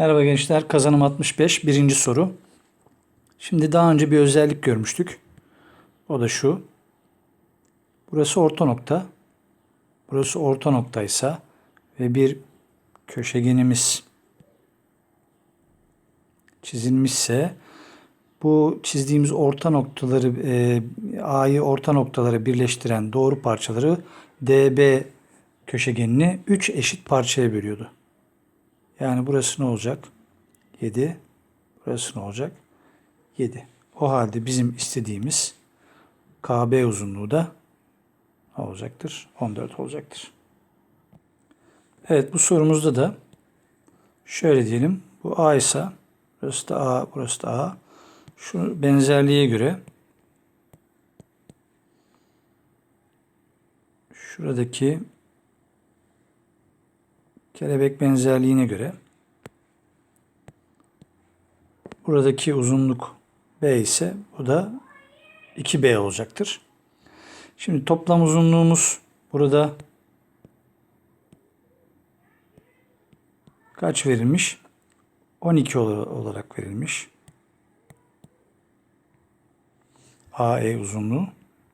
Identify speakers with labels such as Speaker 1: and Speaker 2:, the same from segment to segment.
Speaker 1: Merhaba gençler. Kazanım 65. Birinci soru. Şimdi daha önce bir özellik görmüştük. O da şu. Burası orta nokta. Burası orta noktaysa ve bir köşegenimiz çizilmişse bu çizdiğimiz orta noktaları e, A'yı orta noktaları birleştiren doğru parçaları DB köşegenini 3 eşit parçaya bölüyordu. Yani burası ne olacak? 7. Burası ne olacak? 7. O halde bizim istediğimiz KB uzunluğu da olacaktır? 14 olacaktır. Evet bu sorumuzda da şöyle diyelim. Bu A ise burası da A, burası da A. Şu benzerliğe göre şuradaki kelebek benzerliğine göre buradaki uzunluk B ise bu da 2B olacaktır. Şimdi toplam uzunluğumuz burada kaç verilmiş? 12 olarak verilmiş. AE uzunluğu.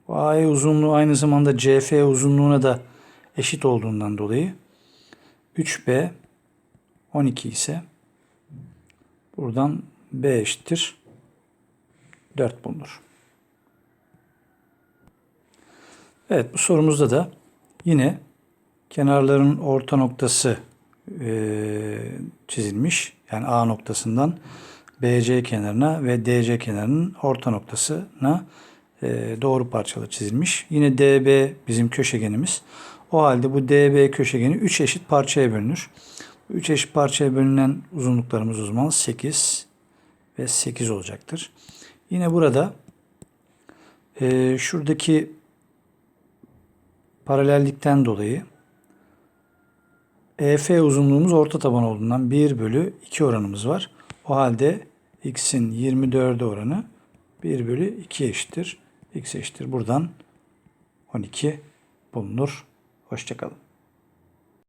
Speaker 1: Bu AE uzunluğu aynı zamanda CF uzunluğuna da eşit olduğundan dolayı 3B 12 ise buradan B eşittir 4 bulunur. Evet bu sorumuzda da yine kenarların orta noktası e, çizilmiş. Yani A noktasından BC kenarına ve DC kenarının orta noktasına e, doğru parçalı çizilmiş. Yine DB bizim köşegenimiz. O halde bu DB köşegeni 3 eşit parçaya bölünür. 3 eşit parçaya bölünen uzunluklarımız o zaman 8 ve 8 olacaktır. Yine burada e, şuradaki paralellikten dolayı EF uzunluğumuz orta taban olduğundan 1 bölü 2 oranımız var. O halde x'in 24 oranı 1 bölü 2 eşittir. x eşittir. Buradan 12 bulunur. Hoşçakalın.